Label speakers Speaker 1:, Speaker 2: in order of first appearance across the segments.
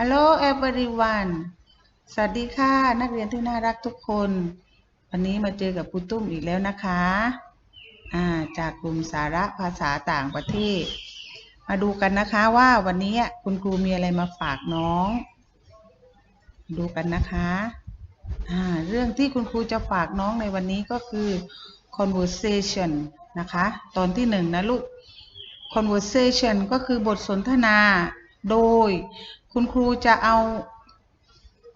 Speaker 1: Hello everyone สวัสดีค่ะ นักเรียนที่น่ารักทุกคน วันนี้มาเจอกับครูตุ้มอีกแล้วนะคะอ่าจากกลุ่มสาระภาษาต่างประเทศ มาดูกันนะคะว่าวันนี้คุณครูมีอะไรมาฝากน้อง ดูกันนะคะอ่าเรื่องที่คุณครูจะฝากน้องในวันนี้ก็คือ conversation นะคะ ตอนที่หนึ่งนะลูก conversation ก็คือบทสนทนาโดย คุณครูจะเอา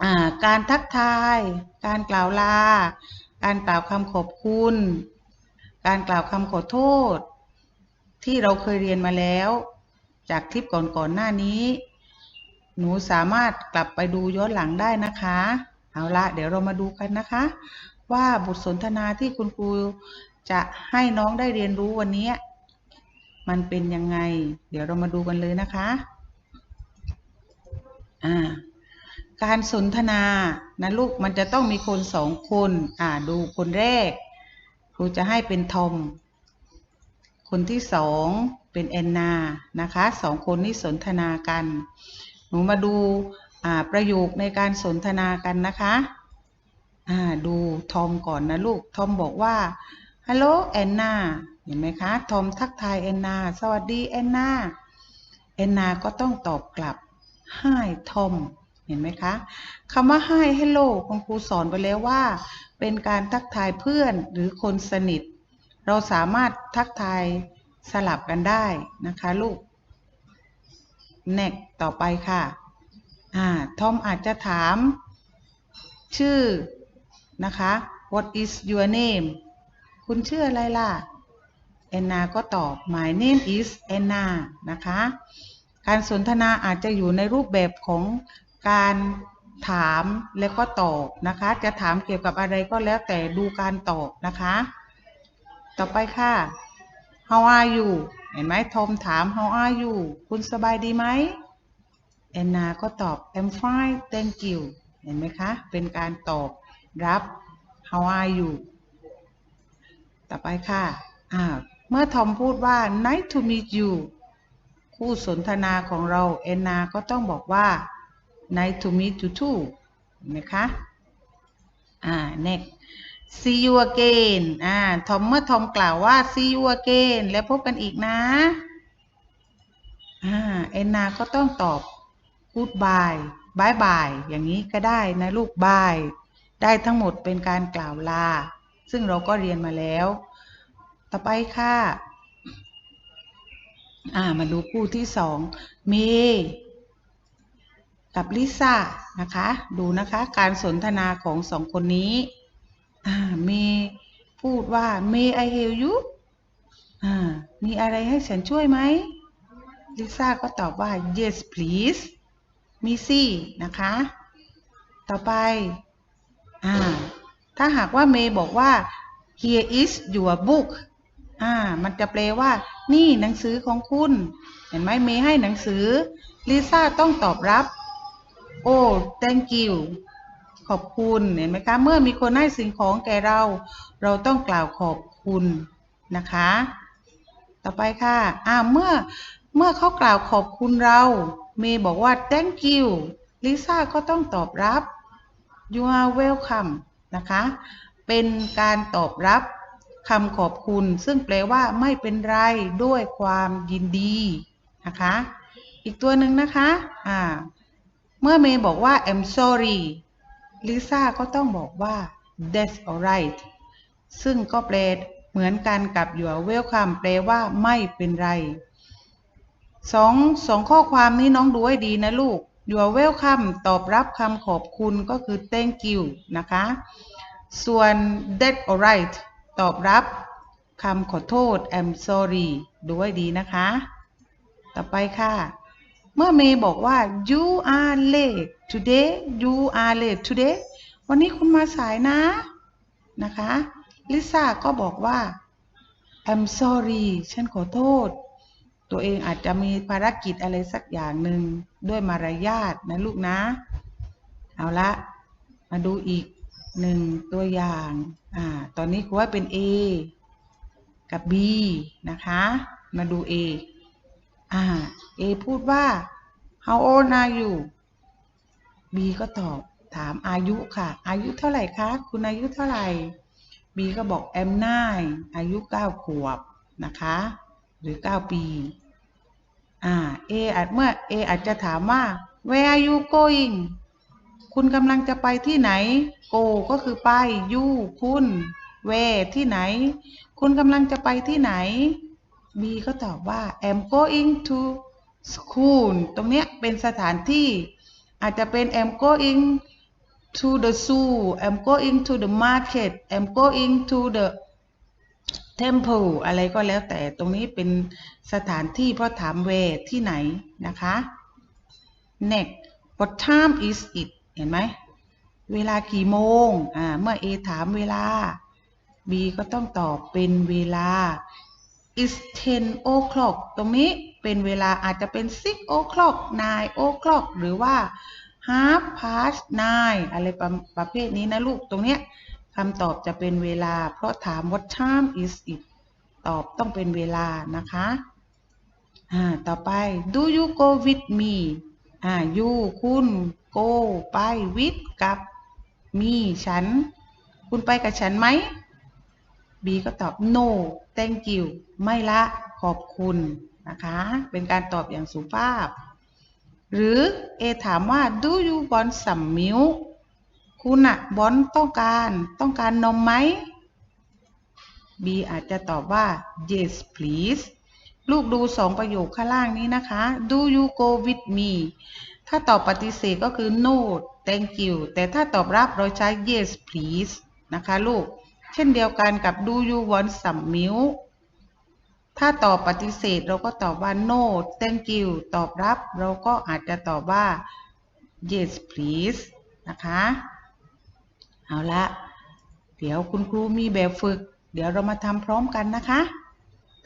Speaker 1: อาการทักทาย การกล่าวลา การกล่าวคำขอบคุณ การกล่าวคำขอโทษ ที่เราเคยเรียนมาแล้ว จากคลิปก่อนๆหน้านี้ หนูสามารถกลับไปดูย้อนหลังได้นะคะ เอาละเดี๋ยวเรามาดูกันนะคะ ว่าบทสนทนาที่คุณครูจะให้น้องได้เรียนรู้วันนี้ มันเป็นยังไง เดี๋ยวเรามาดูกันเลยนะคะ อ่าการสนทนานะลูกมันจะต้องมีคนสองคนอ่าดูคนแรก ครูจะให้เป็นทอม คนที่สองเป็นแอนนานะคะสองคนนี้สนทนากัน หนูมาดูอ่าประโยคในการสนทนากันนะคะอ่าดูทอมก่อนนะลูกทอมบอกว่าฮัลโหลแอนนาเห็นไหมคะทอมทักทายแอนนา สวัสดีแอนนาแอนนาก็ต้องตอบกลับ Hi Tom เห็นไหมคะคำว่า Hi Hello คุณครูสอนไปแล้วว่า เป็นการทักทายเพื่อนหรือคนสนิท เราสามารถทักทายสลับกันได้นะคะลูก next ต่อไปค่ะอ่าทอมอาจจะถาม ชื่อนะคะ What is your name คุณชื่ออะไรล่ะแอนนาก็ตอบ My name is Anna นะคะ การสนทนาอาจจะอยู่ในรูปแบบของการถามแล้วก็ตอบนะคะ จะถามเกี่ยวกับอะไรก็แล้วแต่ดูการตอบนะคะ ต่อไปค่ะ How are you เห็นไหมทอมถาม How are you คุณสบายดีไหมแอนนาก็ตอบ I'm fine thank you เห็นไหมคะ เป็นการตอบรับ How are you ต่อไปค่ะอ่าเมื่อทอมพูดว่า nice to meet you คู่สนทนาของเราแอนนาก็ต้องบอกว่า nice to meet you too เนไหมคะอ่า next see you again อ่าทอมเมื่อทอมกล่าวว่า see you again แล้วพบกันอีกนะอ่าแอนนาก็ต้องตอบ goodbye bye bye อย่างนี้ก็ได้นะลูก bye ได้ทั้งหมดเป็นการกล่าวลา ซึ่งเราก็เรียนมาแล้ว ต่อไปค่ะ อ่ามาดูคู่ที่สองเมย์กับลิซ่านะคะ ดูนะคะ การสนทนาของสองคนนี้ อ่าเมย์พูดว่า May I help you อ่ามีอะไรให้ฉันช่วยไหมลิซ่าก็ตอบว่า yes please มีสินะคะ ต่อไป อ่า ถ้าหากว่าเมย์บอกว่า here is your book อ่า มันจะแปลว่า นี่หนังสือของคุณ เห็นไหมเมย์ให้หนังสือ ลิซ่าต้องตอบรับ โอ้ thank you ขอบคุณ เห็นไหมคะ เมื่อมีคนให้สิ่งของแก่เรา เราต้องกล่าวขอบคุณนะคะ ต่อไปค่ะ อ่า เมื่อ เมื่อเขากล่าวขอบคุณเรา เมย์บอกว่า thank you ลิซ่าก็ต้องตอบรับ you are welcome นะคะ เป็นการตอบรับ คำขอบคุณซึ่งแปลว่าไม่เป็นไรด้วยความยินดีนะคะ อีกตัวหนึ่งนะคะอ่าเมื่อเมย์บอกว่า I'm sorry ลิซ่าก็ต้องบอกว่า that's alright ซึ่งก็แปลเหมือนกันกับ You're welcome แปลว่าไม่เป็นไรสองสองข้อความนี้น้องดูให้ดีนะลูก You're welcome ตอบรับคำขอบคุณก็คือ thank you นะคะ ส่วน that's alright ตอบรับคำขอโทษ I'm sorry ดูให้ดีนะคะ ต่อไปค่ะ เมื่อเมย์บอกว่า you are late today you are late today วันนี้คุณมาสายนะ นะคะ ลิซ่าก็บอกว่า I'm sorry ฉันขอโทษ ตัวเองอาจจะมีภารกิจอะไรสักอย่างหนึ่งด้วยมารยาทนะลูกนะ เอาละ มาดูอีก หนึ่งตัวอย่างอ่าตอนนี้ครูว่าเป็น A กับ B นะคะ มาดู A อ่า A พูดว่า how old are you บีก็ตอบถามอายุค่ะ อายุเท่าไหร่คะ คุณอายุเท่าไหร่บีก็บอก am nine อายุเก้าขวบนะคะ หรือเก้าปี อ่า A อาจเมื่อ A อาจจะถามว่า where are you going คุณกำลังจะไปที่ไหน go ก็คือไป you คุณ where ที่ไหน คุณกำลังจะไปที่ไหน B ก็ตอบว่า am going to school ตรงเนี้ยเป็นสถานที่ อาจจะเป็น am going to the zoo am going to the market am going to the temple อะไรก็แล้วแต่ตรงนี้เป็นสถานที่เพราะถาม where ที่ไหนนะคะ next what time is it เห็นไหม เวลากี่โมง อ่า เมื่อ A ถามเวลา B ก็ต้องตอบเป็นเวลา is 10 o'clock ตรงนี้เป็นเวลาอาจจะเป็น 6 o'clock 9 o'clock หรือว่า half past 9 อะไรประประเภทนี้นะลูก ตรงเนี้ยคำตอบจะเป็นเวลา เพราะถาม what time is it ตอบต้องเป็นเวลานะคะ อ่า ต่อไป do you go with me อ่า you คุณ go ไป with กับ me ฉัน คุณไปกับฉันไหม B ก็ตอบ no thank you ไม่ละขอบคุณนะคะ เป็นการตอบอย่างสุภาพ หรือ A ถามว่า do you want some milk คุณอะบอนต้องการต้องการนมไหม B อาจจะตอบว่า yes please ลูกดูสองประโยคข้างล่างนี้นะคะ do you go with me ถ้าตอบปฏิเสธก็คือ no thank you แต่ถ้าตอบรับเราใช้ yes please นะคะลูก เช่นเดียวกันกับ do you want some milk ถ้าตอบปฏิเสธเราก็ตอบว่า no thank you ตอบรับเราก็อาจจะตอบว่า yes please นะคะ เอาละเดี๋ยวคุณครูมีแบบฝึก เดี๋ยวเรามาทำพร้อมกันนะคะ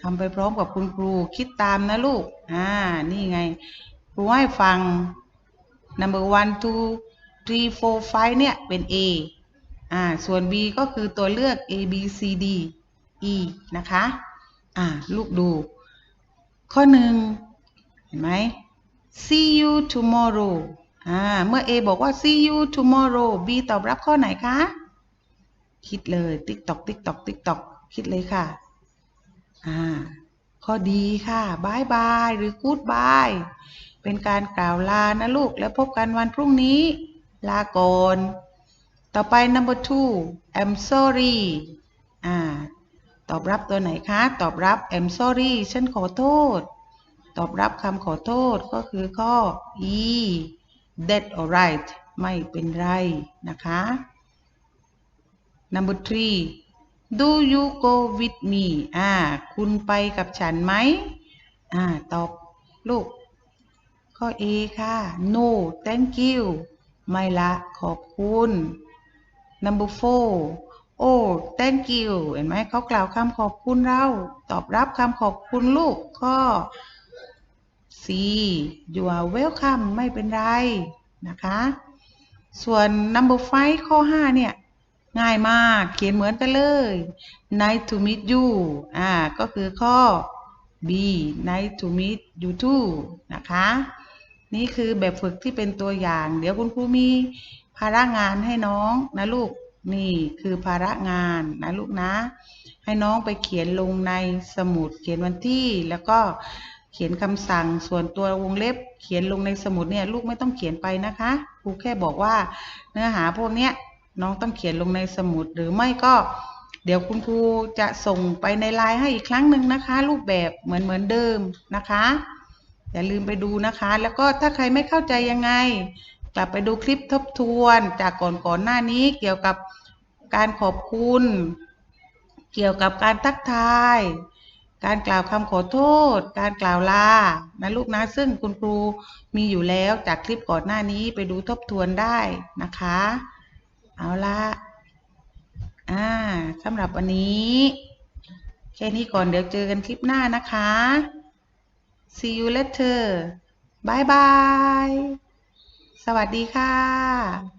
Speaker 1: ทำไปพร้อมกับคุณครูคิดตามนะลูก อ่า นี่ไง ครูให้ฟัง number one two three four five เนี่ย เป็น A อ่า ส่วน B ก็คือตัวเลือก A B C D E นะคะ อ่า ลูกดู ข้อหนึ่งเห็นไหม see you tomorrow อ่า เมื่อ A บอกว่า see you tomorrow B ตอบรับข้อไหนคะ คิดเลย ติ๊กตอก ติ๊กตอก ติ๊กตอก คิดเลยค่ะ อ่า ข้อดีค่ะบายบาย หรือ good bye เป็นการกล่าวลานะลูก แล้วพบกันวันพรุ่งนี้ ลาก่อนต่อไป number two I'm sorry อ่า ตอบรับตัวไหนคะ ตอบรับ I'm sorry ฉันขอโทษ ตอบรับคำขอโทษก็คือข้อ E that alright ไม่เป็นไรนะคะ number three do you go with me อ่า คุณไปกับฉันไหม อ่า ตอบลูก ข้อ A ค่ะ no thank you ไม่ละ ขอบคุณ number four oh thank you เห็นไหมเขากล่าวคำขอบคุณเรา ตอบรับคำขอบคุณลูก ข้อ C you are welcome ไม่เป็นไร นะคะ ส่วน number five ข้อ 5 เนี่ย ง่ายมาก เขียนเหมือนกันเลย nice to meet you อ่า ก็คือข้อ B nice to meet you too นะคะ นี่คือแบบฝึกที่เป็นตัวอย่าง เดี๋ยวคุณครูมีภาระงานให้น้องนะลูก นี่คือภาระงานนะลูกนะ ให้น้องไปเขียนลงในสมุดเขียนวันที่ แล้วก็เขียนคำสั่งส่วนตัววงเล็บ เขียนลงในสมุดเนี่ยลูกไม่ต้องเขียนไปนะคะครูแค่บอกว่าเนื้อหาพวกเนี้ยน้องต้องเขียนลงในสมุดหรือไม่ก็เดี๋ยวคุณครูจะส่งไปในไลน์ให้อีกครั้งหนึ่งนะคะ รูปแบบเหมือนเหมือนเดิมนะคะ อย่าลืมไปดูนะคะ แล้วก็ถ้าใครไม่เข้าใจยังไง กลับไปดูคลิปทบทวนจากก่อนก่อนหน้านี้เกี่ยวกับการขอบคุณ เกี่ยวกับการทักทาย การกล่าวคำขอโทษ การกล่าวลานะลูกนะซึ่งคุณครูมีอยู่แล้วจากคลิปก่อนหน้านี้ไปดูทบทวนได้นะคะ เอาละอ่าสำหรับวันนี้ แค่นี้ก่อนเดี๋ยวเจอกันคลิปหน้านะคะ see you later บายบาย สวัสดีค่ะ